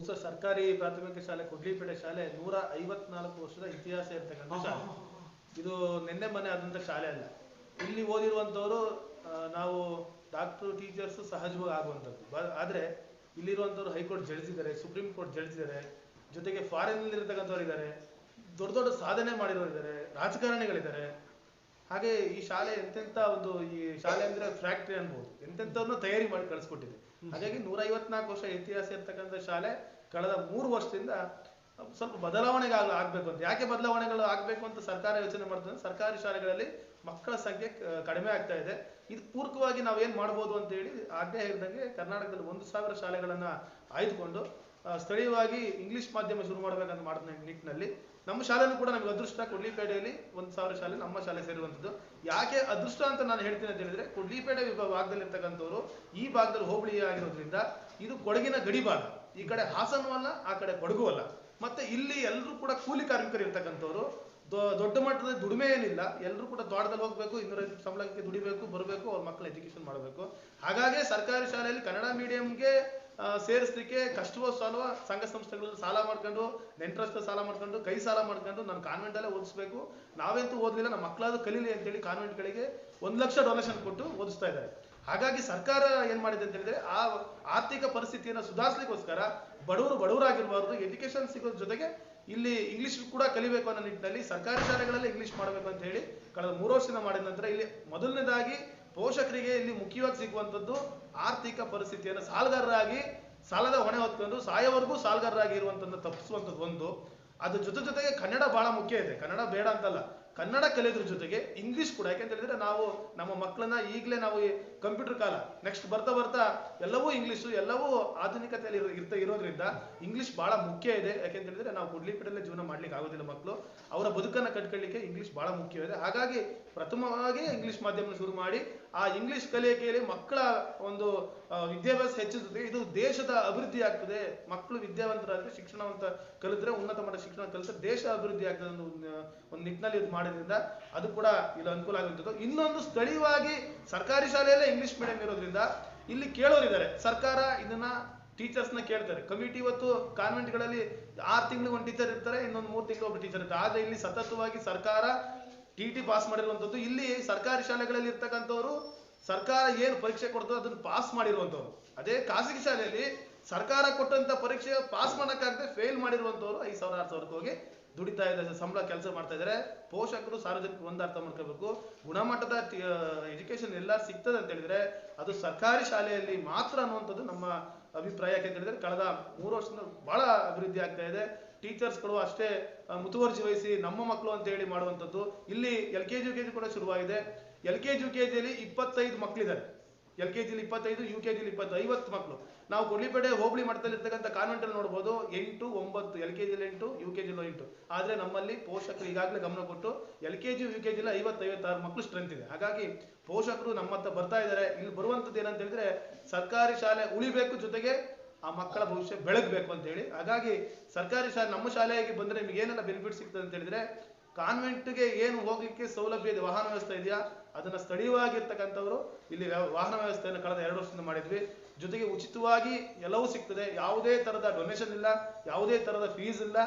ಹೊಸ ಸರ್ಕಾರಿ ಪ್ರಾಥಮಿಕ ಶಾಲೆ, ಕುಡ್ಲಿಪೇಟೆ ಶಾಲೆ ನೂರ ಐವತ್ನಾಲ್ಕು ವರ್ಷದ ಇತಿಹಾಸ ಇರ್ತಕ್ಕಂಥ ಶಾಲೆ. ಇದು ನಿನ್ನೆ ಮೊನ್ನೆ ಆದಂಥ ಶಾಲೆ ಅಲ್ಲ. ಇಲ್ಲಿ ಓದಿರುವಂತವರು ನಾವು ಡಾಕ್ಟ್ರು ಟೀಚರ್ಸ್ ಸಹಜವಾಗಿ ಆಗುವಂಥದ್ದು. ಆದ್ರೆ ಇಲ್ಲಿರುವಂಥವ್ರು high court judge supreme court judge ಜೊತೆಗೆ ಫಾರಿನ್ ಇರ್ತಕ್ಕಂಥವ್ರು ಇದ್ದಾರೆ, ದೊಡ್ಡ ದೊಡ್ಡ ಸಾಧನೆ ಮಾಡಿರೋರು ಇದ್ದಾರೆ, ರಾಜಕಾರಣಿಗಳಿದ್ದಾರೆ. ಹಾಗೆ ಈ ಶಾಲೆ ಎಂತೆಂತ ಒಂದು ಈ ಶಾಲೆ ಅಂದ್ರೆ ಫ್ಯಾಕ್ಟ್ರಿ ಅನ್ಬೋದು. ಎಂತೆಂಥವ್ರನ್ನ ತಯಾರಿ ಮಾಡಿ ಕಳಿಸ್ಕೊಟ್ಟಿದೆ. ಹಾಗಾಗಿ ನೂರ ಐವತ್ನಾಲ್ಕು ವರ್ಷ ಇತಿಹಾಸ ಇರ್ತಕ್ಕಂಥ ಶಾಲೆ ಕಳೆದ ಮೂರು ವರ್ಷದಿಂದ ಸ್ವಲ್ಪ ಬದಲಾವಣೆಗೆ ಆಗ್- ಆಗ್ಬೇಕು ಅಂತ. ಯಾಕೆ ಬದಲಾವಣೆಗಳು ಆಗ್ಬೇಕು ಅಂತ ಸರ್ಕಾರ ಯೋಚನೆ ಮಾಡ್ತದೆ ಸರ್ಕಾರಿ ಶಾಲೆಗಳಲ್ಲಿ ಮಕ್ಕಳ ಸಂಖ್ಯೆ ಕಡಿಮೆ ಆಗ್ತಾ ಇದೆ. ಇದು ಪೂರಕವಾಗಿ ನಾವು ಏನ್ ಮಾಡ್ಬೋದು ಅಂತ ಹೇಳಿ ಆಜ್ಞೆ ಹೇಳಿದಂಗೆ ಕರ್ನಾಟಕದಲ್ಲಿ ಒಂದು ಸಾವಿರ ಶಾಲೆಗಳನ್ನ ಆಯ್ದುಕೊಂಡು ಸ್ಥಳೀಯವಾಗಿ ಇಂಗ್ಲಿಷ್ ಮಾಧ್ಯಮ ಶುರು ಮಾಡ್ಬೇಕಂತ ಮಾಡಿದ ನಿಟ್ಟಿನಲ್ಲಿ. ನಮ್ಮ ಶಾಲೆನೂ ಕೂಡ ನಮಗೆ ಅದೃಷ್ಟ ಕೊಡ್ಲಿಪೇಟೆಯಲ್ಲಿ ಒಂದು ಸಾವಿರ ಶಾಲೆ ನಮ್ಮ ಶಾಲೆ ಸೇರುವಂಥದ್ದು ಯಾಕೆ ಅದೃಷ್ಟ ಅಂತ ನಾನು ಹೇಳ್ತೀನಿ ಅಂತ ಹೇಳಿದ್ರೆ ಕೊಡ್ಲಿಪೇಟೆ ವಿಭಾಗ ಭಾಗದಲ್ಲಿ ಈ ಭಾಗದಲ್ಲಿ ಹೋಬಳಿ ಆಗಿರೋದ್ರಿಂದ ಇದು ಕೊಡಗಿನ ಗಡಿ ಭಾಗ. ಈ ಕಡೆ ಹಾಸನೂ ಅಲ್ಲ, ಆ ಕಡೆ ಕೊಡಗು ಅಲ್ಲ. ಮತ್ತೆ ಇಲ್ಲಿ ಎಲ್ಲರೂ ಕೂಡ ಕೂಲಿ ಕಾರ್ಮಿಕರು ಇರ್ತಕ್ಕಂಥವ್ರು. ದೊಡ್ಡ ಮಟ್ಟದ ದುಡಿಮೆ ಏನಿಲ್ಲ. ಎಲ್ಲರೂ ಕೂಡ ತೋಟದಲ್ಲಿ ಹೋಗ್ಬೇಕು ಇನ್ನೂರೈದು ಸಂಬಳಕ್ಕೆ ದುಡಿಬೇಕು, ಬರಬೇಕು, ಅವ್ರ ಮಕ್ಕಳ ಎಜುಕೇಶನ್ ಮಾಡಬೇಕು. ಹಾಗಾಗಿ ಸರ್ಕಾರಿ ಶಾಲೆಯಲ್ಲಿ ಕನ್ನಡ ಮೀಡಿಯಂಗೆ ಸೇರಿಸ್ಲಿಕ್ಕೆ ಕಷ್ಟವೋ ಸಾಲ್ವ ಸಂಘ ಸಂಸ್ಥೆಗಳಲ್ಲಿ ಸಾಲ ಮಾಡ್ಕೊಂಡು ನೆಂಟ್ರಷ್ಟ ಸಾಲ ಮಾಡ್ಕೊಂಡು, ಕೈ ಸಾಲ ಮಾಡ್ಕೊಂಡು ನಾನು ಕಾನ್ವೆಂಟ್ ಅಲ್ಲೇ ಓದಿಸ್ಬೇಕು. ನಾವಂತೂ ಓದ್ಲಿಲ್ಲ, ನಮ್ಮ ಮಕ್ಕಳಾದ್ರೂ ಕಲೀಲಿ ಅಂತೇಳಿ ಕಾನ್ವೆಂಟ್ಗಳಿಗೆ ಒಂದು ಲಕ್ಷ ಡೊನೇಷನ್ ಕೊಟ್ಟು ಓದಿಸ್ತಾ ಇದ್ದಾರೆ. ಹಾಗಾಗಿ ಸರ್ಕಾರ ಏನ್ ಮಾಡಿದೆ ಅಂತ ಹೇಳಿದ್ರೆ, ಆ ಆರ್ಥಿಕ ಪರಿಸ್ಥಿತಿಯನ್ನು ಸುಧಾರಿಸ್ಲಿಕ್ಕೋಸ್ಕರ ಬಡವರು ಬಡವರಾಗಿರಬಾರ್ದು ಎಜುಕೇಶನ್ ಸಿಗೋದ್ರ ಜೊತೆಗೆ ಇಲ್ಲಿ ಇಂಗ್ಲಿಷ್ ಕೂಡ ಕಲಿಬೇಕು ಅನ್ನೋ ನಿಟ್ಟಿನಲ್ಲಿ ಸರ್ಕಾರಿ ಶಾಲೆಗಳಲ್ಲಿ ಇಂಗ್ಲಿಷ್ ಮಾಡಬೇಕು ಅಂತ ಹೇಳಿ ಕಳೆದ ಮೂರು ವರ್ಷದಿಂದ ಮಾಡಿದ ನಂತರ ಇಲ್ಲಿ ಮೊದಲನೇದಾಗಿ ಪೋಷಕರಿಗೆ ಇಲ್ಲಿ ಮುಖ್ಯವಾಗಿ ಸಿಗುವಂಥದ್ದು ಆರ್ಥಿಕ ಪರಿಸ್ಥಿತಿಯನ್ನು ಸಾಲಗಾರರಾಗಿ ಸಾಲದ ಹೊಣೆ ಹೊತ್ಕೊಂಡು ಸಾಯವರೆಗೂ ಸಾಲಗಾರರಾಗಿ ಇರುವಂಥದ್ದು ತಪ್ಪಿಸುವಂಥದ್ದು ಒಂದು. ಅದ್ರ ಜೊತೆ ಜೊತೆಗೆ ಕನ್ನಡ ಬಹಳ ಮುಖ್ಯ ಇದೆ. ಕನ್ನಡ ಬೇಡ ಅಂತಲ್ಲ. ಕನ್ನಡ ಕಲಿಯೋದ್ರ ಜೊತೆಗೆ ಇಂಗ್ಲಿಷ್ ಕೂಡ. ಯಾಕೆಂತ ಹೇಳಿದ್ರೆ ನಾವು ನಮ್ಮ ಮಕ್ಕಳನ್ನ ಈಗಲೇ ನಾವು ಕಂಪ್ಯೂಟರ್ ಕಾಲ. ನೆಕ್ಸ್ಟ್ ಬರ್ತಾ ಬರ್ತಾ ಎಲ್ಲವೂ ಇಂಗ್ಲಿಷ್ ಎಲ್ಲವೂ ಆಧುನಿಕತೆಯಲ್ಲಿ ಇರೋ- ಇರ್ತಾ ಇರೋದ್ರಿಂದ ಇಂಗ್ಲಿಷ್ ಬಹಳ ಮುಖ್ಯ ಇದೆ. ಯಾಕೆಂತ ಹೇಳಿದ್ರೆ ನಾವು ಕುಡ್ಲಿಪೇಟೆಲ್ಲೇ ಜೀವನ ಮಾಡ್ಲಿಕ್ಕೆ ಆಗೋದಿಲ್ಲ ಮಕ್ಕಳು ಅವರ ಬದುಕನ್ನು ಕಟ್ಕೊಳ್ಳಿಕ್ಕೆ ಇಂಗ್ಲಿಷ್ ಬಹಳ ಮುಖ್ಯವಿದೆ. ಹಾಗಾಗಿ ಪ್ರಥಮವಾಗಿ ಇಂಗ್ಲಿಷ್ ಮಾಧ್ಯಮ ಶುರು ಮಾಡಿ ಆ ಇಂಗ್ಲಿಷ್ ಕಲಿಕೆಯಲ್ಲಿ ಮಕ್ಕಳ ಒಂದು ವಿದ್ಯಾಭ್ಯಾಸ ಹೆಚ್ಚಿಸುತ್ತೆ. ಇದು ದೇಶದ ಅಭಿವೃದ್ಧಿ ಆಗ್ತದೆ. ಮಕ್ಕಳು ವಿದ್ಯಾವಂತರಾದ್ರೆ ಶಿಕ್ಷಣವಂತ ಕಲಿತ್ರೆ ಉನ್ನತ ಮಟ್ಟ ಶಿಕ್ಷಣ ಕಲಿತ್ರೆ ದೇಶ ಅಭಿವೃದ್ಧಿ ಆಗ್ತದೆ ಅನ್ನೋ ಒಂದು ಒಂದು ನಿಟ್ಟಿನಲ್ಲಿ ಇದು ಮಾಡೋದ್ರಿಂದ ಅದು ಕೂಡ ಇಲ್ಲಿ ಅನುಕೂಲ ಆಗುವಂಥದ್ದು. ಇನ್ನೊಂದು ಸ್ಥಳೀಯವಾಗಿ ಸರ್ಕಾರಿ ಶಾಲೆಯಲ್ಲೇ ಇಂಗ್ಲಿಷ್ ಮೀಡಿಯಂ ಇರೋದ್ರಿಂದ ಇಲ್ಲಿ ಕೇಳೋರಿದ್ದಾರೆ. ಸರ್ಕಾರ ಇದನ್ನ ಟೀಚರ್ಸ್ನ ಕೇಳ್ತಾರೆ. ಕಮಿಟಿ ಇವತ್ತು ಕಾನ್ವೆಂಟ್ಗಳಲ್ಲಿ ಆರು ತಿಂಗಳಿಗೆ ಒಂದು ಟೀಚರ್ ಇರ್ತಾರೆ, ಇನ್ನೊಂದು ಮೂರು ತಿಂಗಳು ಒಬ್ಬ ಟೀಚರ್ ಇರ್ತಾರೆ. ಆದ್ರೆ ಇಲ್ಲಿ ಸತತವಾಗಿ ಸರ್ಕಾರ ಟಿ ಟಿ ಪಾಸ್ ಮಾಡಿರುವಂಥದ್ದು ಇಲ್ಲಿ ಸರ್ಕಾರಿ ಶಾಲೆಗಳಲ್ಲಿ ಇರ್ತಕ್ಕಂಥವ್ರು ಸರ್ಕಾರ ಏನು ಪರೀಕ್ಷೆ ಕೊಡ್ತದೋ ಅದನ್ನು ಪಾಸ್ ಮಾಡಿರುವಂಥವ್ರು. ಅದೇ ಖಾಸಗಿ ಶಾಲೆಯಲ್ಲಿ ಸರ್ಕಾರ ಕೊಟ್ಟಂತ ಪರೀಕ್ಷೆ ಪಾಸ್ ಮಾಡಕ್ಕಾಗದೆ ಫೇಲ್ ಮಾಡಿರುವಂಥವ್ರು ಐದು ಸಾವಿರ, ಆರು ಸಾವಿರಕ್ಕೆ ಹೋಗಿ ದುಡಿತಾ ಇದ್ದಾರೆ ಸಂಬಳ ಕೆಲಸ ಮಾಡ್ತಾ ಇದ್ದಾರೆ. ಪೋಷಕರು ಸಾರ್ವಜನಿಕರು ಒಂದು ಅರ್ಥ ಮಾಡ್ಕೋಬೇಕು. ಗುಣಮಟ್ಟದ ಎಜುಕೇಶನ್ ಎಲ್ಲ ಸಿಗ್ತದೆ ಅಂತ ಹೇಳಿದ್ರೆ ಅದು ಸರ್ಕಾರಿ ಶಾಲೆಯಲ್ಲಿ ಮಾತ್ರ ಅನ್ನುವಂಥದ್ದು ನಮ್ಮ ಅಭಿಪ್ರಾಯ. ಯಾಕೆಂತ ಹೇಳಿದ್ರೆ ಕಳೆದ ಮೂರು ವರ್ಷದಿಂದ ಬಹಳ ಅಭಿವೃದ್ಧಿ ಆಗ್ತಾ ಇದೆ. ಟೀಚರ್ಸ್ಗಳು ಅಷ್ಟೇ ಮುತುವರ್ಜಿ ವಹಿಸಿ ನಮ್ಮ ಮಕ್ಕಳು ಅಂತ ಹೇಳಿ ಮಾಡುವಂಥದ್ದು. ಇಲ್ಲಿ L K G, U K G ಕೂಡ ಶುರುವಾಗಿದೆ. L K G, U K ಜಿಯಲ್ಲಿ ಇಪ್ಪತ್ತೈದು ಮಕ್ಕಳಿದ್ದಾರೆ ಎಲ್ ಕೆ ಜಿಲಿ ಇಪ್ಪತ್ತೈದು ಯು ಕೆ ಜಿಲಿ ಇಪ್ಪತ್ತು ಐವತ್ತು ಮಕ್ಕಳು ನಾವು ಕೊಡ್ಲಿಪೇಟೆ, ಹೋಬಳಿ ಮಟ್ಟದಲ್ಲಿ ಇರ್ತಕ್ಕಂಥ ಕಾನ್ವೆಂಟ್ ಅಲ್ಲಿ ನೋಡ್ಬೋದು, ಎಂಟು, ಒಂಬತ್ತು ಎಲ್ ಕೆ ಜಿಲಿ ಎಂಟು ಯು ಕೆ ಜಿಲಿ ಎಂಟು. ಆದರೆ ನಮ್ಮಲ್ಲಿ ಪೋಷಕರು ಈಗಾಗಲೇ ಗಮನ ಕೊಟ್ಟು L K G U K ಜಿಲಿ ಐವತ್ತು, ಐವತ್ತಾರು ಮಕ್ಕಳು ಸ್ಟ್ರೆಂತ್ ಇದೆ. ಹಾಗಾಗಿ ಪೋಷಕರು ನಮ್ಮ ಹತ್ರ ಬರ್ತಾ ಇದ್ದಾರೆ ಇಲ್ಲಿ ಬರುವಂಥದ್ದು ಏನಂತ ಹೇಳಿದ್ರೆ ಸರ್ಕಾರಿ ಶಾಲೆ ಉಳಿಬೇಕು ಜೊತೆಗೆ ಆ ಮಕ್ಕಳ ಭವಿಷ್ಯ ಬೆಳಗಬೇಕು ಅಂತ ಹೇಳಿ. ಹಾಗಾಗಿ ಸರ್ಕಾರಿ ಶಾಲೆ ನಮ್ಮ ಶಾಲೆಗೆ ಬಂದರೆ ನಿಮಗೆ ಏನೆಲ್ಲ ಬೆನಿಫಿಟ್ ಸಿಗ್ತದೆ ಅಂತ ಹೇಳಿದ್ರೆ ಕಾನ್ವೆಂಟ್ಗೆ ಏನು ಹೋಗ್ಲಿಕ್ಕೆ ಸೌಲಭ್ಯ ಇದೆ, ವಾಹನ ವ್ಯವಸ್ಥೆ ಇದೆಯಾ? ಅದನ್ನ ಸ್ಥಳೀಯವಾಗಿರ್ತಕ್ಕಂಥವರು ಇಲ್ಲಿ ವಾಹನ ವ್ಯವಸ್ಥೆಯನ್ನು ಕಳೆದ ಎರಡು ವರ್ಷದಿಂದ ಮಾಡಿದ್ವಿ. ಜೊತೆಗೆ ಉಚಿತವಾಗಿ ಎಲ್ಲವೂ ಸಿಗ್ತದೆ. ಯಾವುದೇ ತರದ ಡೊನೇಷನ್ ಇಲ್ಲ, ಯಾವುದೇ ತರದ ಫೀಸ್ ಇಲ್ಲ,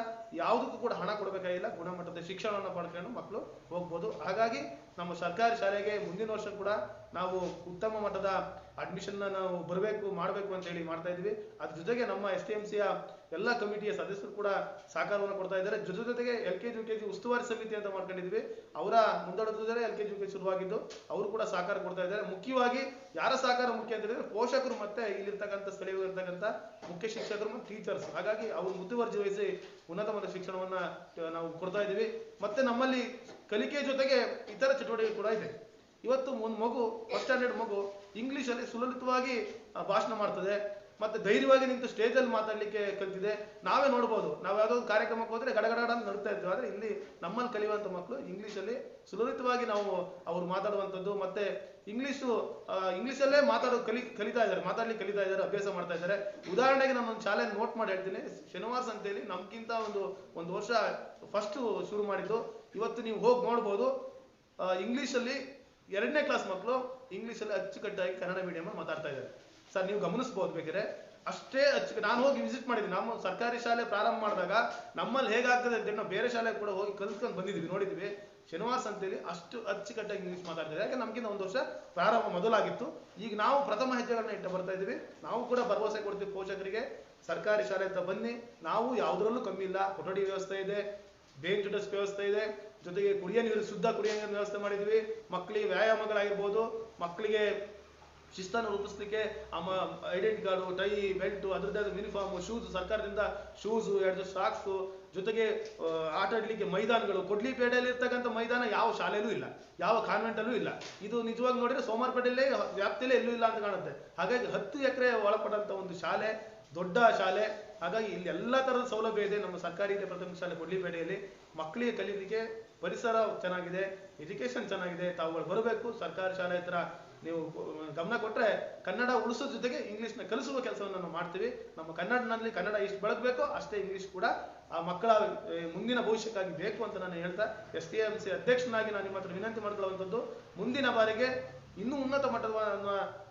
ಯಾವುದಕ್ಕೂ ಕೂಡ ಹಣ ಕೊಡಬೇಕಾಗಿಲ್ಲ. ಗುಣಮಟ್ಟದ ಶಿಕ್ಷಣವನ್ನು ಪಡ್ಕೊಂಡು ಮಕ್ಕಳು ಹೋಗ್ಬೋದು. ಹಾಗಾಗಿ ನಮ್ಮ ಸರ್ಕಾರಿ ಶಾಲೆಗೆ ಮುಂದಿನ ವರ್ಷ ಕೂಡ ನಾವು ಉತ್ತಮ ಮಟ್ಟದ ಅಡ್ಮಿಷನ್ ನಾವು ಬರಬೇಕು, ಮಾಡಬೇಕು ಅಂತ ಹೇಳಿ ಮಾಡ್ತಾ ಇದ್ವಿ ಅದ್ರ ಜೊತೆಗೆ ನಮ್ಮ ಎಸ್ ಟಿ ಎಂ ಸಿಯ ಎಲ್ಲ ಕಮಿಟಿಯ ಸದಸ್ಯರು ಕೂಡ ಸಹಕಾರವನ್ನು ಕೊಡ್ತಾ ಇದ್ದಾರೆ. ಜೊತೆ ಜೊತೆಗೆ L K G K G ಉಸ್ತುವಾರಿ ಸಮಿತಿ ಅಂತ ಮಾಡ್ಕೊಂಡಿದ್ವಿ. ಅವರ ಮುಂದಾಡೋದ್ರೆ ಎಲ್ ಕೆ ಜಿ ಯು ಶುರುವಾಗಿದ್ದು, ಅವರು ಕೂಡ ಸಹಕಾರ ಕೊಡ್ತಾ ಇದ್ದಾರೆ. ಮುಖ್ಯವಾಗಿ ಯಾರ ಸಹಕಾರ ಮುಖ್ಯ ಅಂತ ಹೇಳಿದ್ರೆ ಪೋಷಕರು ಮತ್ತೆ ಇಲ್ಲಿರ್ತಕ್ಕಂಥ ಸ್ಥಳೀಯವಾಗಿರ್ತಕ್ಕಂಥ ಮುಖ್ಯ ಶಿಕ್ಷಕರು ಮತ್ತು ಟೀಚರ್ಸ್ ಹಾಗಾಗಿ ಅವರು ಮುತುವರ್ಜಿ ವಹಿಸಿ ಉನ್ನತ ಮಟ್ಟದ ಶಿಕ್ಷಣವನ್ನ ನಾವು ಕೊಡ್ತಾ ಇದ್ದೀವಿ. ಮತ್ತೆ ನಮ್ಮಲ್ಲಿ ಕಲಿಕೆ ಜೊತೆಗೆ ಇತರ ಚಟುವಟಿಕೆ ಕೂಡ ಇದೆ. ಇವತ್ತು ಒಂದು ಮಗು ಫಸ್ಟ್ ಸ್ಟ್ಯಾಂಡರ್ಡ್ ಮಗು ಇಂಗ್ಲಿಷಲ್ಲಿ ಸುಲಲಿತವಾಗಿ ಭಾಷಣ ಮಾಡ್ತದೆ. ಮತ್ತೆ ಧೈರ್ಯವಾಗಿ ನಿಂತು ಸ್ಟೇಜಲ್ಲಿ ಮಾತಾಡ್ಲಿಕ್ಕೆ ಕಲ್ತಿದೆ. ನಾವೇ ನೋಡ್ಬೋದು. ನಾವು ಯಾವುದೋ ಕಾರ್ಯಕ್ರಮಕ್ಕೆ ಹೋದ್ರೆ ಗಡಗಡ ಅಂತ ನಡ್ತಾ ಇದ್ವಿ. ಆದ್ರೆ ಇಲ್ಲಿ ನಮ್ಮಲ್ಲಿ ಕಲಿಯುವಂತ ಮಕ್ಕಳು ಇಂಗ್ಲಿಷಲ್ಲಿ ಸುಲಲಿತವಾಗಿ ನಾವು ಅವ್ರು ಮಾತಾಡುವಂಥದ್ದು ಮತ್ತೆ ಇಂಗ್ಲಿಷು ಇಂಗ್ಲೀಷಲ್ಲೇ ಮಾತಾಡೋ ಕಲಿ, ಕಲಿತಾ ಇದ್ದಾರೆ. ಮಾತಾಡ್ಲಿಕ್ಕೆ ಕಲಿತಾ ಇದ್ದಾರೆ, ಅಭ್ಯಾಸ ಮಾಡ್ತಾ ಇದ್ದಾರೆ. ಉದಾಹರಣೆಗೆ ನಾನು ಒಂದು ಶಾಲೆ ನೋಟ್ ಮಾಡಿ ಹೇಳ್ತೀನಿ. ಶನಿವಾರ ಸಂತೆಯಲ್ಲಿ ನಮ್ಗಿಂತ ಒಂದು ಒಂದು ವರ್ಷ ಫಸ್ಟ್ ಶುರು ಮಾಡಿದ್ದು. ಇವತ್ತು ನೀವು ಹೋಗಿ ನೋಡ್ಬೋದು. ಇಂಗ್ಲಿಷಲ್ಲಿ ಎರಡನೇ ಕ್ಲಾಸ್ ಮಕ್ಕಳು ಇಂಗ್ಲಿಷಲ್ಲಿ ಅಚ್ಚುಕಟ್ಟಾಗಿ ಕನ್ನಡ ಮೀಡಿಯಂ ಮಾತಾಡ್ತಾ ಇದ್ದಾರೆ. ಸರ್, ನೀವು ಗಮನಿಸ್ಬೋದು ಬೇಕಿದ್ರೆ. ಅಷ್ಟೇ ಅಚ್ಚು ನಾನು ಹೋಗಿ ವಿಸಿಟ್ ಮಾಡಿದ್ದೀನಿ. ನಮ್ಮ ಸರ್ಕಾರಿ ಶಾಲೆ ಪ್ರಾರಂಭ ಮಾಡಿದಾಗ ನಮ್ಮಲ್ಲಿ ಹೇಗಾಗ್ತದೆ ಅಂತ ನಾವು ಬೇರೆ ಶಾಲೆಗೆ ಕೂಡ ಹೋಗಿ ಕಲ್ತ್ಕೊಂಡು ಬಂದಿದ್ದೀವಿ ನೋಡಿದ್ವಿ ಶನಿವಾರ ಸಂತೆಯಲ್ಲಿ ಅಷ್ಟು ಅಚ್ಚುಕಟ್ಟಾಗಿ ಇಂಗ್ಲೀಷ್ ಮಾತಾಡ್ತಾರೆ ಯಾಕೆ? ನಮಗಿಂತ ಒಂದು ವರ್ಷ ಪ್ರಾರಂಭ ಮೊದಲಾಗಿತ್ತು. ಈಗ ನಾವು ಪ್ರಥಮ ಹೆಜ್ಜೆಗಳನ್ನ ಇಟ್ಟು ಬರ್ತಾ ಇದ್ದೀವಿ. ನಾವು ಕೂಡ ಭರವಸೆ ಕೊಡ್ತೀವಿ ಪೋಷಕರಿಗೆ. ಸರ್ಕಾರಿ ಶಾಲೆ ಅಂತ ಬನ್ನಿ. ನಾವು ಯಾವುದರಲ್ಲೂ ಕಮ್ಮಿ ಇಲ್ಲ. ಕೊಠಡಿ ವ್ಯವಸ್ಥೆ ಇದೆ. ಬೇಂಚ್ ಡೆಸ್ಕ್ ವ್ಯವಸ್ಥೆ ಇದೆ. ಜೊತೆಗೆ ಕುಡಿಯ ನೀರು, ಶುದ್ಧ ಕುಡಿಯ ನೀರಿನ ವ್ಯವಸ್ಥೆ ಮಾಡಿದ್ವಿ ಮಕ್ಕಳಿಗೆ ವ್ಯಾಯಾಮಗಳಾಗಿರ್ಬೋದು. ಮಕ್ಕಳಿಗೆ ಶಿಸ್ತನ್ನು ರೂಪಿಸ್ಲಿಕ್ಕೆ ಅಮ್ಮ ಐಡೆಂಟಿ ಕಾರ್ಡು ಟೈ ಬೆಲ್ಟು ಅದರದ್ದೇ ಆದ ಯೂನಿಫಾರ್ಮು ಶೂಸ್ ಸರ್ಕಾರದಿಂದ ಶೂಸು ಎರಡು ಸಾಕ್ಸು ಜೊತೆಗೆ ಆಟ ಆಡಲಿಕ್ಕೆ ಮೈದಾನಗಳು. ಕೊಡ್ಲಿಪೇಟೆಯಲ್ಲಿ ಇರ್ತಕ್ಕಂಥ ಮೈದಾನ ಯಾವ ಶಾಲೆಯಲ್ಲೂ ಇಲ್ಲ. ಯಾವ ಕಾನ್ವೆಂಟಲ್ಲೂ ಇಲ್ಲ. ಇದು ನಿಜವಾಗಿ ನೋಡಿದ್ರೆ ಸೋಮವಾರಪೇಟೆಯಲ್ಲೇ ವ್ಯಾಪ್ತಿಯಲ್ಲೇ ಎಲ್ಲೂ ಇಲ್ಲ ಅಂತ ಕಾಣುತ್ತೆ. ಹಾಗಾಗಿ ಹತ್ತು ಎಕರೆ ಒಳಪಟ್ಟಂಥ ಒಂದು ಶಾಲೆ, ದೊಡ್ಡ ಶಾಲೆ, ಹಾಗಾಗಿ ಇಲ್ಲಿ ಎಲ್ಲ ತರದ ಸೌಲಭ್ಯ ಇದೆ ನಮ್ಮ ಸರ್ಕಾರಿ ಹಿರಿಯ ಪ್ರಾಥಮಿಕ ಶಾಲೆ ಕೊಡ್ಲಿಪೇಟೆಯಲ್ಲಿ. ಮಕ್ಕಳಿಗೆ ಕಲಿಯಲಿಕ್ಕೆ ಪರಿಸರ ಚೆನ್ನಾಗಿದೆ ಎಜುಕೇಶನ್ ಚೆನ್ನಾಗಿದೆ, ತಾವುಗಳು ಬರಬೇಕು. ಸರ್ಕಾರಿ ಶಾಲೆ ಹತ್ರ ನೀವು ಗಮನ ಕೊಟ್ರೆ ಕನ್ನಡ ಉಳಿಸೋ ಜೊತೆಗೆ ಇಂಗ್ಲೀಷ್ನ ಕಲಿಸುವ ಕೆಲಸವನ್ನು ನಾವು ಮಾಡ್ತೀವಿ. ನಮ್ಮ ಕನ್ನಡನಲ್ಲಿ ಕನ್ನಡ ಎಷ್ಟು ಬೆಳಗಬೇಕೋ, ಅಷ್ಟೇ ಇಂಗ್ಲಿಷ್ ಕೂಡ ಆ ಮಕ್ಕಳ ಮುಂದಿನ ಭವಿಷ್ಯಕ್ಕಾಗಿ ಬೇಕು ಅಂತ ನಾನು ಹೇಳ್ತಾ, ಎಸ್ ಟಿ ಎಂ ಸಿ ಅಧ್ಯಕ್ಷನಾಗಿ ನಾನು ನಿಮ್ಮ ಹತ್ರ ವಿನಂತಿ ಮಾಡ್ಕೊಳ್ಳುವಂಥದ್ದು, ಮುಂದಿನ ಬಾರಿಗೆ ಇನ್ನೂ ಉನ್ನತ ಮಟ್ಟದ